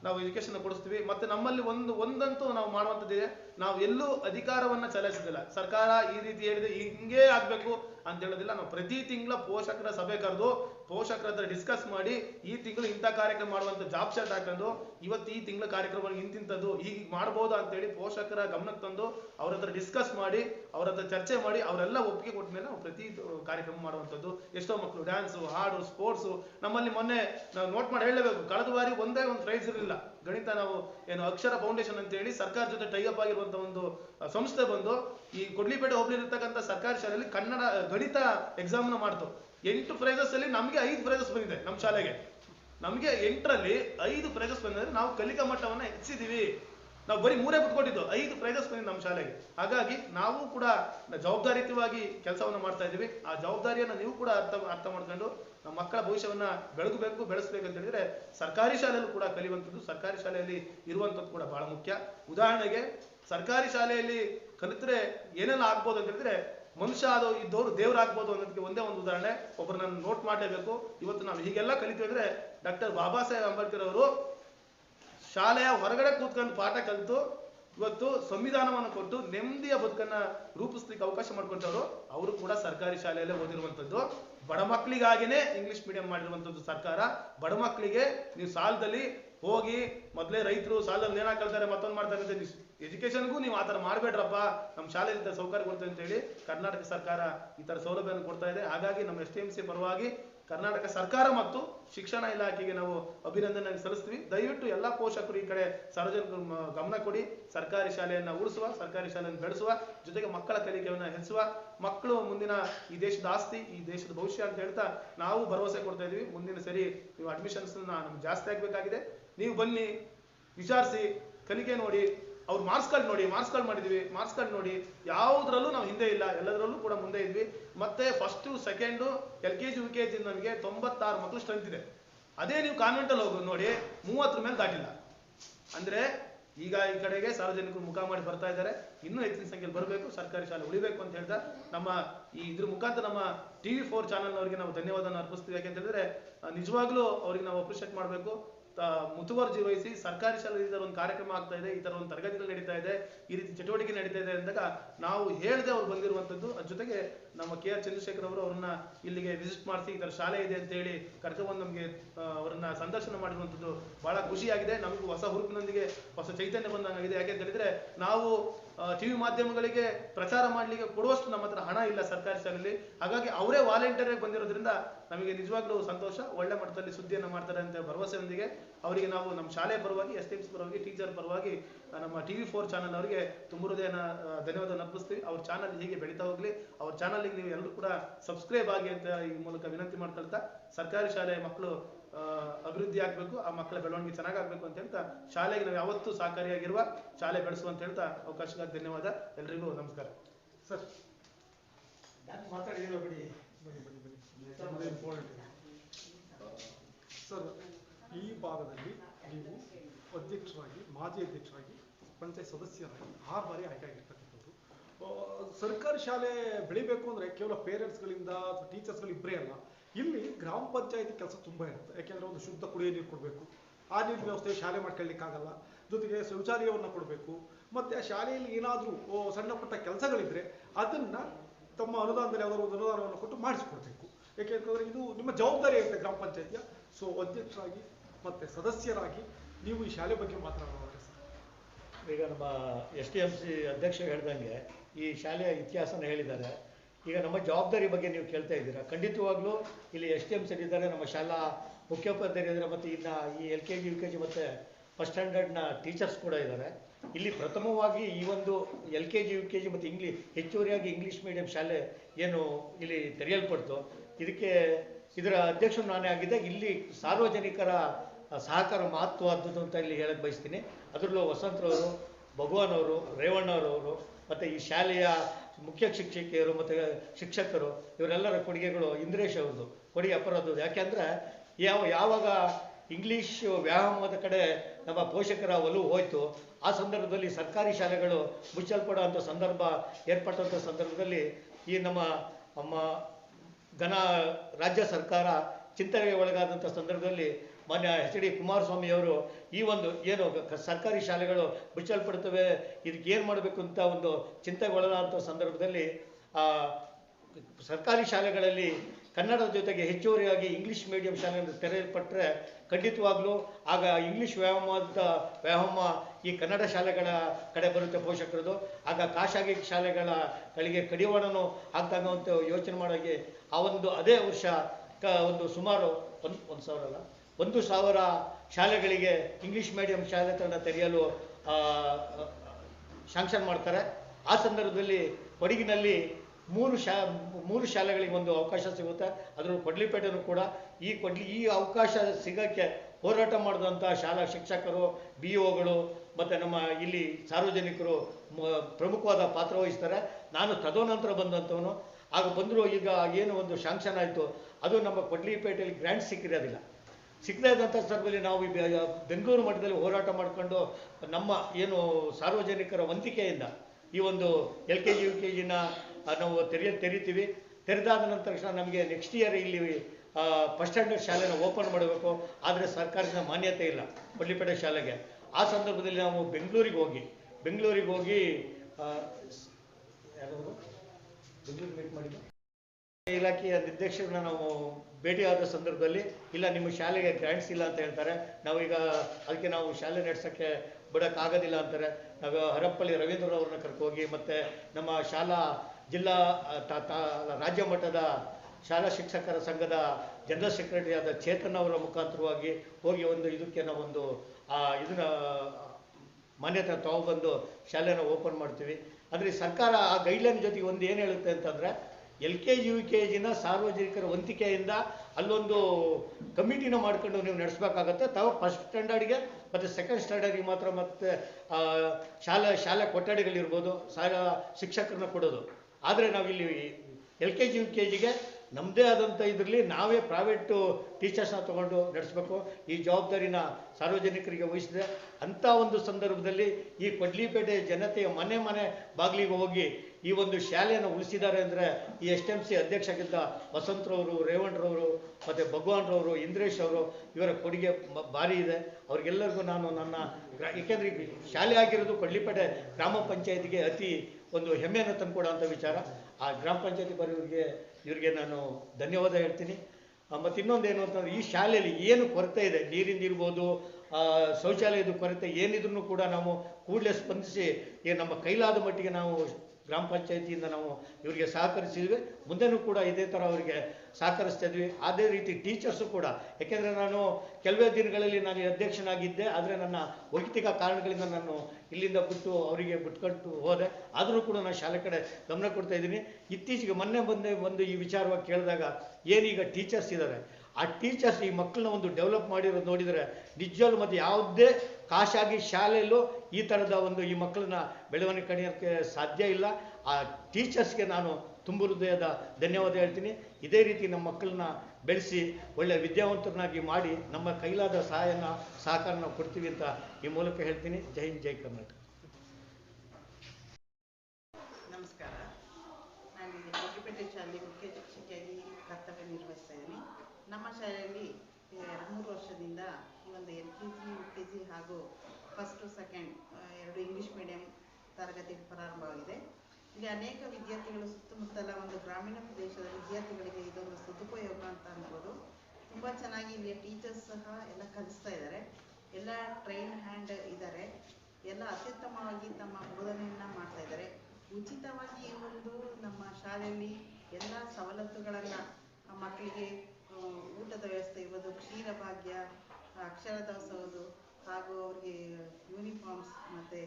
ನಾವು ಎಜುಕೇಶನ್ ಕೊಡಿಸ್ತೀವಿ. ಮತ್ತೆ ನಮ್ಮಲ್ಲಿ ಒಂದು, ಒಂದಂತೂ ನಾವು ಮಾಡುವಂಥದ್ದಿದೆ. ನಾವು ಎಲ್ಲೂ ಅಧಿಕಾರವನ್ನ ಚಲಾಯಿಸೋದಿಲ್ಲ. ಸರ್ಕಾರ ಈ ರೀತಿ ಹೇಳಿದೆ, ಹಿಂಗೇ ಆಗ್ಬೇಕು ಅಂತ ಹೇಳೋದಿಲ್ಲ. ನಾವು ಪ್ರತಿ ತಿಂಗಳ ಪೋಷಕರ ಸಭೆ ಕರೆದು ಪೋಷಕರ ಹತ್ರ ಡಿಸ್ಕಸ್ ಮಾಡಿ ಈ ತಿಂಗಳು ಇಂಥ ಕಾರ್ಯಕ್ರಮ ಮಾಡುವಂತ ಜಾಬ್ ಶಾಟ್ ಹಾಕೊಂಡು ಇವತ್ತು ಈ ತಿಂಗಳ ಕಾರ್ಯಕ್ರಮ ಇಂತಿಂಥದ್ದು ಹೀಗೆ ಮಾಡ್ಬೋದು ಅಂತೇಳಿ ಪೋಷಕರ ಗಮನಕ್ಕೆ ತಂದು ಅವ್ರ ಹತ್ರ ಡಿಸ್ಕಸ್ ಮಾಡಿ, ಅವ್ರ ಹತ್ರ ಚರ್ಚೆ ಮಾಡಿ, ಅವರೆಲ್ಲ ಒಪ್ಪಿಗೆ ಕೊಟ್ಟ ಮೇಲೆ ನಾವು ಪ್ರತಿ ಕಾರ್ಯಕ್ರಮ ಮಾಡುವಂಥದ್ದು. ಎಷ್ಟೋ ಮಕ್ಕಳು ಡ್ಯಾನ್ಸು ಹಾಡು ಸ್ಪೋರ್ಟ್ಸು ನಮ್ಮಲ್ಲಿ ಮೊನ್ನೆ ನಾವು ನೋಟ್ ಮಾಡಿ ಹೇಳಲೇಬೇಕು. ಕಳೆದ ಬಾರಿ ಒಂದೇ ಒಂದು ಪ್ರೈಸ್ ಇರಲಿಲ್ಲ. ಗಣಿತ ನಾವು ಏನು ಅಕ್ಷರ ಫೌಂಡೇಶನ್ ಅಂತ ಹೇಳಿ ಸರ್ಕಾರ ಜೊತೆ ಟೈಅಪ್ ಆಗಿರುವಂತ ಒಂದು ಸಂಸ್ಥೆ ಬಂದು ಈ ಕೊಡ್ಲಿಪೇಟೆ ಹೋಬಳಿ ಇರತಕ್ಕಂಥ ಸರ್ಕಾರಿ ಶಾಲೆಯಲ್ಲಿ ಕನ್ನಡ, ಗಣಿತ ಎಕ್ಸಾಮ್ನ ಮಾಡ್ತು. ಎಂಟು ಪ್ರೈಸಸ್ ಅಲ್ಲಿ ನಮಗೆ ಐದು ಪ್ರೈಸಸ್ ಬಂದಿದೆ ನಮ್ಮ ಶಾಲೆಗೆ. ನಮಗೆ ಎಂಟರಲ್ಲಿ ಐದು ಪ್ರೈಸಸ್ ಬಂದಿದ್ರೆ ನಾವು ಕಲಿಕಾ ಮಟ್ಟವನ್ನ ಹೆಚ್ಚಿದೀವಿ ನಾವು ಬರೀ ಮೂರೇ ಬಿಟ್ಕೊಟ್ಟಿದ್ದು, ಐದು ಪ್ರೈಸಸ್ ಬಂದಿದೆ ನಮ್ಮ ಶಾಲೆಗೆ. ಹಾಗಾಗಿ ನಾವು ಕೂಡ ಜವಾಬ್ದಾರಿತವಾಗಿ ಕೆಲಸವನ್ನು ಮಾಡ್ತಾ ಇದೀವಿ ಆ ಜವಾಬ್ದಾರಿಯನ್ನ ನೀವು ಕೂಡ ಅರ್ಥ ಅರ್ಥ ಮಾಡ್ಕೊಂಡು ನಮ್ಮ ಮಕ್ಕಳ ಭವಿಷ್ಯವನ್ನ ಬೆಳಗಬೇಕು, ಬೆಳೆಸಬೇಕು ಅಂತ ಹೇಳಿದ್ರೆ ಸರ್ಕಾರಿ ಶಾಲೆಯಲ್ಲೂ ಕೂಡ ಕಲಿಯುವಂಥದ್ದು ಸರ್ಕಾರಿ ಶಾಲೆಯಲ್ಲಿ ಇರುವಂಥದ್ದು ಕೂಡ ಬಹಳ ಮುಖ್ಯ. ಉದಾಹರಣೆಗೆ ಸರ್ಕಾರಿ ಶಾಲೆಯಲ್ಲಿ ಕಲಿತರೆ ಏನೆಲ್ಲ ಆಗ್ಬೋದು ಅಂತ ಹೇಳಿದ್ರೆ ಮನುಷ್ಯ ಅದು ಇದ್ದವರು ದೇವರಾಗ್ಬೋದು ಅನ್ನೋದಕ್ಕೆ ಒಂದೇ ಒಂದು ಉದಾಹರಣೆ. ಒಬ್ಬರು ನಾನು ನೋಟ್ ಮಾಡಲೇಬೇಕು. ಇವತ್ತು ನಾವು ಹೀಗೆಲ್ಲ ಕಲಿತೀವಿ ಅಂದ್ರೆ ಡಾಕ್ಟರ್ ಬಾಬಾ ಸಾಹೇಬ್ ಅಂಬೇಡ್ಕರ್ ಅವರು ಶಾಲೆಯ ಹೊರಗಡೆ ಕೂತ್ಕೊಂಡು ಪಾಠ ಕಲಿತು ಇವತ್ತು ಸಂವಿಧಾನವನ್ನು ಕೊಟ್ಟು ನೆಮ್ಮದಿಯ ಬದುಕನ್ನ ರೂಪಿಸ್ಲಿಕ್ಕೆ ಅವಕಾಶ ಮಾಡಿಕೊಟ್ಟವರು ಅವರು ಕೂಡ ಸರ್ಕಾರಿ ಶಾಲೆಯಲ್ಲೇ ಓದಿರುವಂಥದ್ದು. ಬಡ ಮಕ್ಕಳಿಗಾಗಿನೇ ಇಂಗ್ಲಿಷ್ ಮೀಡಿಯಂ ಮಾಡಿರುವಂಥದ್ದು ಸರ್ಕಾರ. ಬಡ ಮಕ್ಕಳಿಗೆ ನೀವು ಸಾಲದಲ್ಲಿ ಹೋಗಿ ಮೊದಲೇ ರೈತರು ಸಾಲದಲ್ಲಿ ನೇಣ ಕಳ್ತಾರೆ ಮತ್ತೊಂದು ಮಾಡ್ತಾರೆ ಅಂತ ಎಜುಕೇಶನ್ಗೂ ನೀವು ಆ ಥರ ಮಾಡಬೇಡ್ರಪ್ಪ. ನಮ್ಮ ಶಾಲೆಯಿಂದ ಸೌಕರ್ಯ ಕೊಡ್ತೇವೆ ಅಂತ ಹೇಳಿ ಕರ್ನಾಟಕ ಸರ್ಕಾರ ಈ ತರ ಸೌಲಭ್ಯವನ್ನು ಕೊಡ್ತಾ ಇದೆ. ಹಾಗಾಗಿ ನಮ್ಮ ಎಸ್ ಟಿ ಎಂ ಸಿ ಪರವಾಗಿ ಕರ್ನಾಟಕ ಸರ್ಕಾರ ಮತ್ತು ಶಿಕ್ಷಣ ಇಲಾಖೆಗೆ ನಾವು ಅಭಿನಂದನೆ ಸಲ್ಲಿಸ್ತೀವಿ. ದಯವಿಟ್ಟು ಎಲ್ಲ ಪೋಷಕರು ಈ ಕಡೆ ಸಾರ್ವಜನಿಕರು ಗಮನ ಕೊಡಿ. ಸರ್ಕಾರಿ ಶಾಲೆಯನ್ನ ಉಳಿಸುವ, ಸರ್ಕಾರಿ ಶಾಲೆಯನ್ನು ಬೆಳೆಸುವ, ಜೊತೆಗೆ ಮಕ್ಕಳ ಕಲಿಕೆಯನ್ನ ಹೆಚ್ಚಿಸುವ ಮಕ್ಕಳು ಮುಂದಿನ ಈ ದೇಶದ ಆಸ್ತಿ, ಈ ದೇಶದ ಭವಿಷ್ಯ ಅಂತ ಹೇಳ್ತಾ ನಾವು ಭರವಸೆ ಕೊಡ್ತಾ ಇದೀವಿ. ಮುಂದಿನ ಸರಿ ನೀವು ಅಡ್ಮಿಷನ್ಸ್ ನಮ್ಗೆ ಜಾಸ್ತಿ ಆಗ್ಬೇಕಾಗಿದೆ. ನೀವು ಬನ್ನಿ, ವಿಚಾರಿಸಿ ಕಲಿಕೆ ನೋಡಿ, ಅವ್ರು ಮಾರ್ಕ್ಸ್ ಕಾರ್ಡ್ ನೋಡಿ ಮಾರ್ಕ್ಸ್ ಕಾರ್ಡ್ ಮಾಡಿದ್ವಿ ಮಾರ್ಕ್ಸ್ ಕಾರ್ಡ್ ನೋಡಿ, ಯಾವುದ್ರಲ್ಲೂ ನಾವು ಹಿಂದೆ ಇಲ್ಲ, ಎಲ್ಲದರಲ್ಲೂ ಕೂಡ ಮುಂದೆ ಇದ್ವಿ. ಮತ್ತೆ first second L K G U K G ನಮಗೆ ತೊಂಬತ್ತಾರು ಮಕ್ಕಳು ಸ್ಟ್ರೆಂತ್ ಇದೆ. ಅದೇ ನೀವು ಕಾನ್ವೆಂಟಲ್ಲಿ ಹೋಗೋದು ನೋಡಿ, ಮೂವತ್ತರ ಮೇಲೆ ದಾಟಿಲ್ಲ. ಅಂದ್ರೆ, ಈಗ ಈ ಕಡೆಗೆ ಸಾರ್ವಜನಿಕರು ಮುಖ ಮಾಡಿ ಬರ್ತಾ ಇದ್ದಾರೆ. ಇನ್ನೂ ಹೆಚ್ಚಿನ ಸಂಖ್ಯೆಯಲ್ಲಿ ಬರಬೇಕು, ಸರ್ಕಾರಿ ಶಾಲೆ ಉಳಿಬೇಕು ಅಂತ ಹೇಳ್ತಾ, ನಮ್ಮ ಈ ಇದ್ರ ಮುಖಾಂತರ ನಮ್ಮ ಟಿವಿ ಫೋರ್ ಚಾನಲ್ನವರಿಗೆ ನಾವು ಧನ್ಯವಾದನ ಅರ್ಪಿಸ್ತೀವಿ. ಯಾಕೆಂತ ಹೇಳಿದ್ರೆ ನಿಜವಾಗ್ಲೂ ಅವ್ರಿಗೆ ನಾವು ಅಪ್ರಿಷಿಯೇಟ್ ಮಾಡಬೇಕು. ಮುತುವರ್ಜಿ ವಹಿಸಿ ಸರ್ಕಾರಿ ಶಾಲೆ ಈ ತರ ಒಂದು ಕಾರ್ಯಕ್ರಮ ಆಗ್ತಾ ಇದೆ, ಈ ತರ ಒಂದು ತರಗತಿಗಳು ನಡೀತಾ ಇದೆ, ಈ ರೀತಿ ಚಟುವಟಿಕೆ ನಡೀತಾ ಇದೆ ಅಂದಾಗ ನಾವು ಹೇಳದೆ ಅವ್ರು ಬಂದಿರುವಂತದ್ದು ಅದ್ರ ಜೊತೆಗೆ ನಮ್ಮ ಕೆ ಆರ್ ಚಂದ್ರಶೇಖರ್ ಅವರು ಅವ್ರನ್ನ ಇಲ್ಲಿಗೆ ವಿಸಿಟ್ ಮಾಡಿಸಿ ಈ ತರ ಶಾಲೆ ಇದೆ ಅಂತ ಹೇಳಿ ಕರ್ಕೊಂಡ್ಬಂದು ನಮಗೆ ಅವರನ್ನ ಸಂದರ್ಶನ ಮಾಡಿರುವಂತದ್ದು ಬಹಳ ಖುಷಿಯಾಗಿದೆ. ನಮಗೂ ಹೊಸ ಹುರುಪಿನೊಂದಿಗೆ ಹೊಸ ಚೈತನ್ಯ ಬಂದಂಗಾಗಿದೆ. ಯಾಕೆ ಅಂತ ಹೇಳಿದ್ರೆ ನಾವು ಟಿವಿ ಮಾಧ್ಯಮಗಳಿಗೆ ಪ್ರಚಾರ ಮಾಡ್ಲಿಕ್ಕೆ ಕೊಡುವಷ್ಟು ನಮ್ಮ ಹತ್ರ ಹಣ ಇಲ್ಲ ಸರ್ಕಾರಿ ಶಾಲೆಯಲ್ಲಿ. ಹಾಗಾಗಿ ಅವರೇ ವಾಲಂಟಿಯರ್ ಬಂದಿರೋದ್ರಿಂದ ನಮಗೆ ನಿಜವಾಗ್ಲೂ ಸಂತೋಷ, ಒಳ್ಳೆ ಮಟ್ಟದಲ್ಲಿ ಸುದ್ದಿಯನ್ನು ಮಾಡ್ತಾರೆ ಅಂತ ಭರವಸೆಯೊಂದಿಗೆ ಅವರಿಗೆ ನಾವು ನಮ್ಮ ಶಾಲೆ ಪರವಾಗಿ ಎಸ್ ಟಿ ಪರವಾಗಿ ಟೀಚರ್ ಪರವಾಗಿ ನಮ್ಮ ನಮ್ಮ ಟಿವಿ ಫೋರ್ ಚಾನಲ್ ಅವರಿಗೆ ತುಂಬ ಹೃದಯನ ಧನ್ಯವಾದ ಅರ್ಪಿಸ್ತೀವಿ. ಅವ್ರ ಚಾನಲ್ ಹೀಗೆ ಬೆಳೀತಾ ಹೋಗ್ಲಿ. ಅವ್ರ ಚಾನಲ್ಗೆ ನೀವು ಎಲ್ಲರೂ ಕೂಡ ಸಬ್ಸ್ಕ್ರೈಬ್ ಆಗಿ ಅಂತ ಈ ಮೂಲಕ ವಿನಂತಿ ಮಾಡ್ಕೊಳ್ತಾ ಸರ್ಕಾರಿ ಶಾಲೆ ಮಕ್ಕಳು ಅಭಿವೃದ್ಧಿ ಆಗ್ಬೇಕು, ಆ ಮಕ್ಕಳ ಬೆಳವಣಿಗೆ ಚೆನ್ನಾಗಾಗಬೇಕು ಅಂತ ಹೇಳ್ತಾ, ಶಾಲೆಗೆ ನಾವು ಯಾವತ್ತೂ ಸಹಕಾರಿಯಾಗಿರುವ ಶಾಲೆ ಬೆಳೆಸು ಅಂತ ಹೇಳ್ತಾ ಅವಕಾಶಕ್ಕಾಗಿ ಧನ್ಯವಾದ. ಎಲ್ರಿಗೂ ನಮಸ್ಕಾರ. ಸರ್ ಮಾತಾಡಿರೋ ಸರ್, ಈ ಭಾಗದಲ್ಲಿ ನೀವು ಅಧ್ಯಕ್ಷರಾಗಿ, ಮಾಜಿ ಅಧ್ಯಕ್ಷರಾಗಿ, ಪಂಚಾಯತ್ ಸದಸ್ಯರಾಗಿ ಆರು ಬಾರಿ ಆಯ್ಕೆ ಸರ್ಕಾರಿ ಶಾಲೆ ಬೆಳಿಬೇಕು ಅಂದರೆ ಕೇವಲ ಪೇರೆಂಟ್ಸ್ಗಳಿಂದ ಅಥವಾ ಟೀಚರ್ಸ್ಗಳು ಇಬ್ಬರೇ ಅಲ್ಲ. ಇಲ್ಲಿ ಗ್ರಾಮ ಪಂಚಾಯತಿ ಕೆಲಸ ತುಂಬ ಇರುತ್ತೆ. ಯಾಕೆಂದ್ರೆ ಒಂದು ಶುದ್ಧ ಕುಡಿಯೋ ನೀರು ಕೊಡಬೇಕು. ಆ ನೀರಿನ ವ್ಯವಸ್ಥೆ ಶಾಲೆ ಮಾಡ್ಕೊಳ್ಳಿಕ್ಕಾಗಲ್ಲ. ಜೊತೆಗೆ ಶೌಚಾಲಯವನ್ನು ಕೊಡಬೇಕು. ಮತ್ತೆ ಆ ಶಾಲೆಯಲ್ಲಿ ಏನಾದರೂ ಸಣ್ಣ ಪುಟ್ಟ ಕೆಲಸಗಳಿದ್ರೆ ಅದನ್ನ ತಮ್ಮ ಅನುದಾನದಲ್ಲಿ ಯಾವುದಾದ್ರು ಒಂದು ಅನುದಾನವನ್ನು ಕೊಟ್ಟು ಮಾಡಿಸ್ಕೊಡ್ಬೇಕು ಯಾಕೆಂತಂದರೆ ಇದು ನಿಮ್ಮ ಜವಾಬ್ದಾರಿ ಇರುತ್ತೆ ಗ್ರಾಮ ಪಂಚಾಯತಿಯ ಸೊ ಅಧ್ಯಕ್ಷರಾಗಿ ಮತ್ತು ಸದಸ್ಯರಾಗಿ ನೀವು ಈ ಶಾಲೆ ಬಗ್ಗೆ ಮಾತನಾಡೋದ್ರೆ ಸರ್. ಈಗ ನಮ್ಮ ಎಸ್ ಟಿ ಎಂ ಸಿ ಅಧ್ಯಕ್ಷ ಹೇಳ್ದಂಗೆ ಈ ಶಾಲೆಯ ಇತಿಹಾಸನ ಹೇಳಿದ್ದಾರೆ. ಈಗ ನಮ್ಮ ಜವಾಬ್ದಾರಿ ಬಗ್ಗೆ ನೀವು ಕೇಳ್ತಾ ಇದ್ದೀರಾ? ಖಂಡಿತವಾಗ್ಲೂ ಇಲ್ಲಿ ಎಸ್ ಟಿ ಎಂ ಸಿ ಇದ್ದಾರೆ. ನಮ್ಮ ಶಾಲಾ ಮುಖ್ಯೋಪಾಧ್ಯಾಯರಿದ್ದಾರೆ ಮತ್ತು ಇನ್ನು ಈ L K G, U K G ಮತ್ತು ಫಸ್ಟ್ ಸ್ಟ್ಯಾಂಡರ್ಡ್ನ ಟೀಚರ್ಸ್ ಕೂಡ ಇದ್ದಾರೆ. ಇಲ್ಲಿ ಪ್ರಥಮವಾಗಿ ಈ ಒಂದು L K G, U K G ಮತ್ತು ಇಂಗ್ಲಿ ಹೆಚ್ಚುವರಿಯಾಗಿ ಇಂಗ್ಲೀಷ್ ಮೀಡಿಯಂ ಶಾಲೆ ಏನು ಇಲ್ಲಿ ತೆರೆಯಲ್ಪಡ್ತು. ಇದಕ್ಕೆ ಇದರ ಅಧ್ಯಕ್ಷರು ನಾನೇ ಆಗಿದ್ದೆ. ಇಲ್ಲಿ ಸಾರ್ವಜನಿಕರ ಸಹಕಾರ ಮಹತ್ವವಾದದ್ದು ಅಂತ ಇಲ್ಲಿ ಹೇಳಕ್ಕೆ ಬಯಸ್ತೀನಿ. ಅದರಲ್ಲೂ ವಸಂತರವರು ಭಗವಾನ್ ಅವರು ರೇವಣ್ಣರವರು ಮತ್ತು ಈ ಶಾಲೆಯ ಮುಖ್ಯ ಶಿಕ್ಷಕಿಯರು ಮತ್ತು ಶಿಕ್ಷಕರು, ಇವರೆಲ್ಲರ ಕೊಡುಗೆಗಳು ಇಂದ್ರೇಶ್ ಅವ್ರದ್ದು. ಕೊಡುಗೆ ಅಪರಾಧದ್ದು. ಯಾಕೆಂದರೆ ಯಾವ, ಯಾವಾಗ ಇಂಗ್ಲೀಷ್ ವ್ಯಾಯಾಮದ ಕಡೆ ನಮ್ಮ ಪೋಷಕರ ಒಲವು ಹೋಯಿತು, ಆ ಸಂದರ್ಭದಲ್ಲಿ ಸರ್ಕಾರಿ ಶಾಲೆಗಳು ಮುಚ್ಚಲ್ಪಡುವಂಥ ಸಂದರ್ಭ ಏರ್ಪಟ್ಟಂಥ ಸಂದರ್ಭದಲ್ಲಿ ಈ ನಮ್ಮ ನಮ್ಮ ಘನ ರಾಜ್ಯ ಸರ್ಕಾರ ಚಿಂತನೆಗೆ ಒಳಗಾದಂಥ ಸಂದರ್ಭದಲ್ಲಿ ಮಾನ್ಯ ಎಚ್ ಡಿ ಕುಮಾರಸ್ವಾಮಿಯವರು ಈ ಒಂದು ಏನು ಸರ್ಕಾರಿ ಶಾಲೆಗಳು ಮುಚ್ಚಲ್ಪಡ್ತವೆ ಇದಕ್ಕೆ ಏನು ಮಾಡಬೇಕು ಅಂತ ಒಂದು ಚಿಂತೆಗೆ ಒಳಗಾದಂಥ ಸಂದರ್ಭದಲ್ಲಿ ಸರ್ಕಾರಿ ಶಾಲೆಗಳಲ್ಲಿ ಕನ್ನಡದ ಜೊತೆಗೆ ಹೆಚ್ಚುವರಿಯಾಗಿ ಇಂಗ್ಲಿಷ್ ಮೀಡಿಯಂ ಶಾಲೆಯನ್ನು ತೆರೆಯಲ್ಪಟ್ಟರೆ ಖಂಡಿತವಾಗ್ಲೂ ಆಗ ಇಂಗ್ಲಿಷ್ ವ್ಯಾಯಾಮದ ವ್ಯಾಯಾಮ ಈ ಕನ್ನಡ ಶಾಲೆಗಳ ಕಡೆ ಬರುತ್ತೆ ಪೋಷಕರದು ಆಗ ಖಾಸಗಿ ಶಾಲೆಗಳ ಗಳಿಗೆ ಕಡಿವಾಣನು ಆಗ್ದಾಗ ಅಂತ ಯೋಚನೆ ಮಾಡೋಕ್ಕೆ ಆ ಒಂದು ಅದೇ ವರ್ಷ ಕ ಒಂದು ಸುಮಾರು ಒಂದು ಒಂದು ಸಾವಿರ ಅಲ್ಲ ಒಂದು ಸಾವಿರ ಶಾಲೆಗಳಿಗೆ ಇಂಗ್ಲಿಷ್ ಮೀಡಿಯಂ ಶಾಲೆ ತಂಡ ತೆರೆಯಲು ಶಾಂಕ್ಷನ್ ಮಾಡ್ತಾರೆ ಆ ಸಂದರ್ಭದಲ್ಲಿ ಕೊಡಗಿನಲ್ಲಿ ಮೂರು ಶಾ, ಮೂರು ಶಾಲೆಗಳಿಗೆ ಒಂದು ಅವಕಾಶ ಸಿಗುತ್ತೆ. ಅದರಲ್ಲೂ ಕೊಡ್ಲಿಪೇಟೆನೂ ಕೂಡ ಈ ಕೊಡ್ಲಿ, ಈ ಅವಕಾಶ ಸಿಗೋಕ್ಕೆ ಹೋರಾಟ ಮಾಡಿದಂಥ ಶಾಲಾ ಶಿಕ್ಷಕರು, ಬಿ ಒಗಳು, ಮತ್ತು ನಮ್ಮ ಇಲ್ಲಿ ಸಾರ್ವಜನಿಕರು ಪ್ರಮುಖವಾದ ಪಾತ್ರ ವಹಿಸ್ತಾರೆ. ನಾನು ತದನಂತರ ಬಂದಂಥವನು. ಆಗ ಬಂದರೂ ಈಗ ಏನು ಒಂದು ಶಾಂಕ್ಷನ್ ಆಯಿತು. ಅದು ನಮ್ಮ ಕೊಡ್ಲಿಪೇಟೆಯಲ್ಲಿ ಗ್ರ್ಯಾಂಟ್ ಸಿಕ್ಕಿರೋದಿಲ್ಲ ಸಿಕ್ಕದೇ ಇದ್ದಂಥ ಸಂದರ್ಭದಲ್ಲಿ ನಾವು ಬೆಂಗಳೂರು ಮಟ್ಟದಲ್ಲಿ ಹೋರಾಟ ಮಾಡಿಕೊಂಡು ನಮ್ಮ ಏನು ಸಾರ್ವಜನಿಕರ ವಂತಿಕೆಯಿಂದ ಈ ಒಂದು L K G, U K ಜಿನ ನಾವು ತೆರೆಯ ತೆರಿತೀವಿ. ತೆರೆದಾದ ನಂತರ ನಮಗೆ ನೆಕ್ಸ್ಟ್ ಇಯರ್ ಇಲ್ಲಿ ಫಸ್ಟ್ ಸ್ಟ್ಯಾಂಡರ್ಡ್ ಶಾಲೆನ ಓಪನ್ ಮಾಡಬೇಕು. ಆದರೆ ಸರ್ಕಾರದ ಮಾನ್ಯತೆ ಇಲ್ಲ ಪಳ್ಳಿಪೇಟೆ ಶಾಲೆಗೆ. ಆ ಸಂದರ್ಭದಲ್ಲಿ ನಾವು ಬೆಂಗಳೂರಿಗೆ ಹೋಗಿ ಬೆಂಗಳೂರಿಗೆ ಹೋಗಿ ಇಲಾಖೆಯ ನಿರ್ದೇಶಕರನ್ನ ನಾವು ಭೇಟಿಯಾದ ಸಂದರ್ಭದಲ್ಲಿ, ಇಲ್ಲ, ನಿಮ್ಮ ಶಾಲೆಗೆ ಗ್ರ್ಯಾಂಟ್ಸ್ ಇಲ್ಲ ಅಂತ ಹೇಳ್ತಾರೆ. ನಾವೀಗ ಅದಕ್ಕೆ ನಾವು ಶಾಲೆ ನಡೆಸೋಕ್ಕೆ ಬಿಡೋಕ್ಕಾಗೋದಿಲ್ಲ ಅಂತಾರೆ. ನಾವು ಹರಪ್ಪಳ್ಳಿ ರವೀಂದ್ರ ಅವ್ರನ್ನ ಕರ್ಕೋಗಿ ಮತ್ತು ನಮ್ಮ ಶಾಲಾ ಜಿಲ್ಲಾ ರಾಜ್ಯ ಮಟ್ಟದ ಶಾಲಾ ಶಿಕ್ಷಕರ ಸಂಘದ ಜನರಲ್ ಸೆಕ್ರೆಟರಿ ಆದ ಚೇತನ್ ಅವರ ಮುಖಾಂತರವಾಗಿ ಹೋಗಿ ಒಂದು ಇದಕ್ಕೆ ನಾವೊಂದು ಇದನ್ನ, ಮಾನ್ಯತೆ ತಗೊಬಂದು ಶಾಲೆನ ಓಪನ್ ಮಾಡ್ತೀವಿ. ಅಂದರೆ ಸರ್ಕಾರ ಆ ಗೈಡ್ಲೈನ್ ಜೊತೆಗೆ ಒಂದು ಏನು ಹೇಳುತ್ತೆ ಅಂತಂದರೆ L K G, U K ಜಿನ ಸಾರ್ವಜನಿಕರ ವಂತಿಕೆಯಿಂದ ಅಲ್ಲೊಂದು ಕಮಿಟಿನ ಮಾಡ್ಕೊಂಡು ನೀವು ನಡೆಸಬೇಕಾಗತ್ತೆ. ತಾವು ಫಸ್ಟ್ ಸ್ಟ್ಯಾಂಡರ್ಡ್ಗೆ ಮತ್ತು ಸೆಕೆಂಡ್ ಸ್ಟ್ಯಾಂಡರ್ಡ್ಗೆ ಮಾತ್ರ ಮತ್ತೆ ಶಾಲಾ, ಶಾಲೆ ಕೊಠಡಿಗಳಿರ್ಬೋದು, ಶಾಲಾ ಶಿಕ್ಷಕರನ್ನ ಕೊಡೋದು. ಆದರೆ ನಾವಿಲ್ಲಿ L K G U K ಜಿಗೆ ನಮ್ಮದೇ ಆದಂಥ ಇದರಲ್ಲಿ ನಾವೇ ಪ್ರೈವೇಟು ಟೀಚರ್ಸ್ನ ತಗೊಂಡು ನಡೆಸಬೇಕು. ಈ ಜವಾಬ್ದಾರಿನ ಸಾರ್ವಜನಿಕರಿಗೆ ವಹಿಸಿದೆ ಅಂಥ ಒಂದು ಸಂದರ್ಭದಲ್ಲಿ ಈ ಕೊಡ್ಲಿಪೇಟೆ ಜನತೆಯ ಮನೆ ಮನೆ ಬಾಗಿಲಿಗೆ ಹೋಗಿ ಈ ಒಂದು ಶಾಲೆಯನ್ನು ಉಳಿಸಿದ್ದಾರೆ ಅಂದರೆ ಈ ಎಸ್ ಎಂ ಸಿ ಅಧ್ಯಕ್ಷಗಿದ್ದ ವಸಂತರವರು ರೇವಣ್ರವರು ಮತ್ತು ಭಗವಾನ್ರವರು ಇಂದ್ರೇಶ್ ಅವರು ಇವರ ಕೊಡುಗೆ ಭಾರಿ ಇದೆ. ಅವ್ರಿಗೆಲ್ಲರಿಗೂ ನಾನು ನನ್ನ ಏಕೆಂದರೆ ಶಾಲೆ ಆಗಿರೋದು ಕೊಡ್ಲಿಪೇಟೆ ಗ್ರಾಮ ಪಂಚಾಯತಿಗೆ ಅತಿ ಒಂದು ಹೆಮ್ಮೆಯನ್ನು ತಂದುಕೊಡೋಂಥ ವಿಚಾರ. ಆ ಗ್ರಾಮ ಪಂಚಾಯತಿ ಬರೋರಿಗೆ ಇವರಿಗೆ ನಾನು ಧನ್ಯವಾದ ಹೇಳ್ತೀನಿ. ಮತ್ತು ಇನ್ನೊಂದು ಏನು ಅಂತಂದ್ರೆ ಈ ಶಾಲೆಯಲ್ಲಿ ಏನು ಕೊರತೆ ಇದೆ? ನೀರಿಂದ ಇರ್ಬೋದು ಶೌಚಾಲಯದ ಕೊರತೆ ಏನಿದ್ರು ಕೂಡ ನಾವು ಕೂಡಲೇ ಸ್ಪಂದಿಸಿ ನಮ್ಮ ಕೈಲಾದ ಮಟ್ಟಿಗೆ ನಾವು ಗ್ರಾಮ ಪಂಚಾಯತಿಯಿಂದ ನಾವು ಇವರಿಗೆ ಸಹಕರಿಸಿದ್ವಿ. ಮುಂದೆನೂ ಕೂಡ ಇದೇ ಥರ ಅವರಿಗೆ ಸಹಕರಿಸ್ತಾ ಇದ್ವಿ. ಅದೇ ರೀತಿ ಟೀಚರ್ಸು ಕೂಡ. ಯಾಕೆಂದರೆ ನಾನು ಕೆಲವೇ ದಿನಗಳಲ್ಲಿ ನಾನು ಅಧ್ಯಕ್ಷನಾಗಿದ್ದೆ. ಆದರೆ ನನ್ನ ವೈಯಕ್ತಿಕ ಕಾರಣಗಳಿಂದ ನಾನು ಇಲ್ಲಿಂದ ಬಿಟ್ಟು ಅವರಿಗೆ ಬಿಟ್ಕೊಟ್ಟು ಹೋದೆ. ಆದರೂ ಕೂಡ ನಾನು ಶಾಲೆ ಕಡೆ ಗಮನ ಕೊಡ್ತಾ ಇದ್ದೀನಿ. ಇತ್ತೀಚೆಗೆ ಮೊನ್ನೆ ಬಂದೆ, ಬಂದು ಈ ವಿಚಾರವಾಗಿ ಕೇಳಿದಾಗ ಏನೀಗ ಟೀಚರ್ಸ್ ಇದ್ದಾರೆ ಆ ಟೀಚರ್ಸ್ ಈ ಮಕ್ಕಳನ್ನ ಒಂದು ಡೆವಲಪ್ ಮಾಡಿರೋದು ನೋಡಿದರೆ ನಿಜವಾಗ್ಲೂ ಮತ್ತು ಯಾವುದೇ ಖಾಸಗಿ ಶಾಲೆಯಲ್ಲೂ ಈ ಥರದ ಒಂದು ಈ ಮಕ್ಕಳನ್ನ ಬೆಳವಣಿಗೆ ಕಣಿಯೋಕ್ಕೆ ಸಾಧ್ಯ ಇಲ್ಲ. ಆ ಟೀಚರ್ಸ್ಗೆ ನಾನು ತುಂಬ ಹೃದಯದ ಧನ್ಯವಾದ ಹೇಳ್ತೀನಿ. ಇದೇ ರೀತಿ ನಮ್ಮ ಮಕ್ಕಳನ್ನ ಬೆಳೆಸಿ ಒಳ್ಳೆಯ ವಿದ್ಯಾವಂತರನ್ನಾಗಿ ಮಾಡಿ ನಮ್ಮ ಕೈಲಾದ ಸಹಾಯನ ಸಹಕಾರನ ಕೊಡ್ತೀವಿ ಅಂತ ಈ ಮೂಲಕ ಹೇಳ್ತೀನಿ. ಜೈ ಹಿಂದ್, ಜೈ ಕರ್ನಾಟಕ ನಮಸ್ಕಾರ ನಾನು ಇಲ್ಲಿ ಕೊಟ್ಟಿಪೇಟೆ ಶಾಲೆ ಮುಖ್ಯ ಶಿಕ್ಷಕಿಯಾಗಿ ಕರ್ತವ್ಯ ನಿರ್ವಹಿಸ್ತಾ ಇದ್ದೀನಿ. ನಮ್ಮ ಶಾಲೆಯಲ್ಲಿ ಮೂರು ವರ್ಷದಿಂದ ಈ ಒಂದು L K G, U K G ಹಾಗೂ ಫಸ್ಟು ಸೆಕೆಂಡ್ ಎರಡು ಇಂಗ್ಲಿಷ್ ಮೀಡಿಯಂ ತರಗತಿ ಪ್ರಾರಂಭವಾಗಿದೆ. ಇಲ್ಲಿ ಅನೇಕ ವಿದ್ಯಾರ್ಥಿಗಳು ಸುತ್ತಮುತ್ತಲ ಒಂದು ಗ್ರಾಮೀಣ ಪ್ರದೇಶದ ವಿದ್ಯಾರ್ಥಿಗಳಿಗೆ ಇದೊಂದು ಸದುಪಯೋಗ ಅಂತ ಅನ್ಬೋದು. ತುಂಬ ಚೆನ್ನಾಗಿ ಇಲ್ಲಿ ಟೀಚರ್ಸ್ ಸಹ ಎಲ್ಲ ಕಲಿಸ್ತಾ ಇದ್ದಾರೆ. ಎಲ್ಲ ಟ್ರೈನ್ ಹ್ಯಾಂಡ್ ಇದ್ದಾರೆ. ಎಲ್ಲ ಅತ್ಯುತ್ತಮವಾಗಿ ತಮ್ಮ ಬೋಧನೆಯನ್ನು ಮಾಡ್ತಾ ಇದ್ದಾರೆ. ಉಚಿತವಾಗಿ ಈ ಒಂದು ನಮ್ಮ ಶಾಲೆಯಲ್ಲಿ ಎಲ್ಲ ಸವಲತ್ತುಗಳನ್ನು ಮಕ್ಕಳಿಗೆ ಊಟದ ವ್ಯವಸ್ಥೆ ಇರ್ಬೋದು, ಕ್ಷೀರ ಭಾಗ್ಯ ಅಕ್ಷರ ದಾಸೋದು ಹಾಗೂ ಅವ್ರಿಗೆ ಯೂನಿಫಾರ್ಮ್ಸ್ ಮತ್ತೆ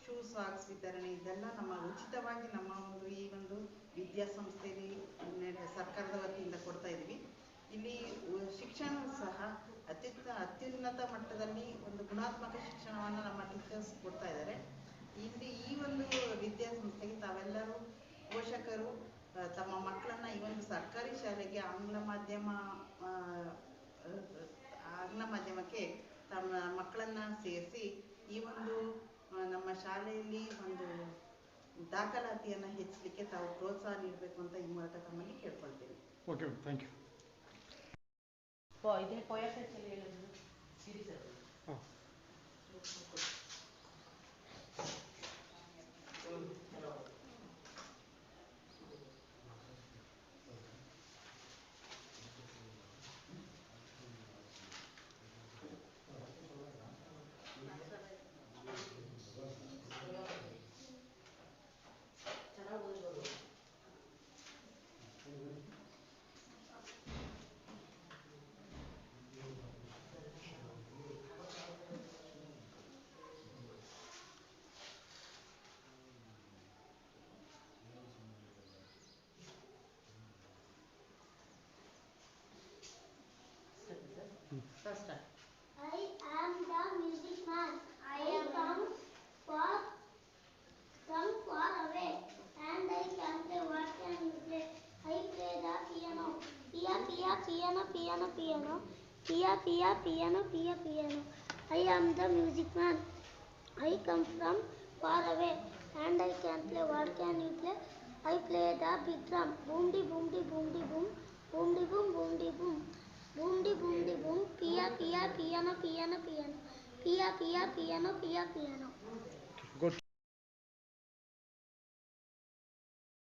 ಶೂ ಸಾಕ್ಸ್ ವಿತರಣೆ ಇದೆಲ್ಲ ನಮ್ಮ ಉಚಿತವಾಗಿ ನಮ್ಮ ಒಂದು ಈ ಒಂದು ವಿದ್ಯಾಸಂಸ್ಥೆಯಲ್ಲಿ ಸರ್ಕಾರದ ವತಿಯಿಂದ ಕೊಡ್ತಾ ಇದ್ದೀವಿ. ಇಲ್ಲಿ ಶಿಕ್ಷಣ ಸಹ ಅತ್ಯುತ್ತ ಅತ್ಯುನ್ನತ ಮಟ್ಟದಲ್ಲಿ ಒಂದು ಗುಣಾತ್ಮಕ ಶಿಕ್ಷಣವನ್ನು ನಮ್ಮ ಟೀಚರ್ಸ್ ಕೊಡ್ತಾ ಇದ್ದಾರೆ. ಇಲ್ಲಿ ಈ ಒಂದು ವಿದ್ಯಾಸಂಸ್ಥೆಗೆ ತಾವೆಲ್ಲರೂ ಪೋಷಕರು ತಮ್ಮ ಮಕ್ಕಳನ್ನ ಈ ಒಂದು ಸರ್ಕಾರಿ ಶಾಲೆಗೆ ಆಂಗ್ಲ ಮಾಧ್ಯಮ ಆಂಗ್ಲ ಮಾಧ್ಯಮಕ್ಕೆ ತಮ್ಮ ಮಕ್ಕಳನ್ನ ಸೇರಿಸಿ ಈ ಒಂದು ನಮ್ಮ ಶಾಲೆಯಲ್ಲಿ ಒಂದು ದಾಖಲಾತಿಯನ್ನು ಹೆಚ್ಚಲಿಕ್ಕೆ ತಾವು ಪ್ರೋತ್ಸಾಹ ನೀಡಬೇಕು ಅಂತ ಈ ಮೂಲಕ ತಮ್ಮಲ್ಲಿ ಕೇಳ್ಕೊಳ್ತೇನೆ. ಓಕೆ ಥ್ಯಾಂಕ್ ಯು ಇದೇ ಪೊಯಾಟಲ್ಲಿ ಹೇಳಿದ್ರು. Series First time. I am the music man. I, I am come far, from far away and I can play what can you play? I play the piano. Pia, pia, piano, piano, piano. Pia, pia, piano, pia, piano. I am the music man. I come from far away and I can play what can you play? I play the big drum. Boom, de, boom, de, boom, de, boom. Boom, de, boom, boom, de, boom. బూండి బూండి boom పియా పియా piano piano piano పియా పియా piano పియా piano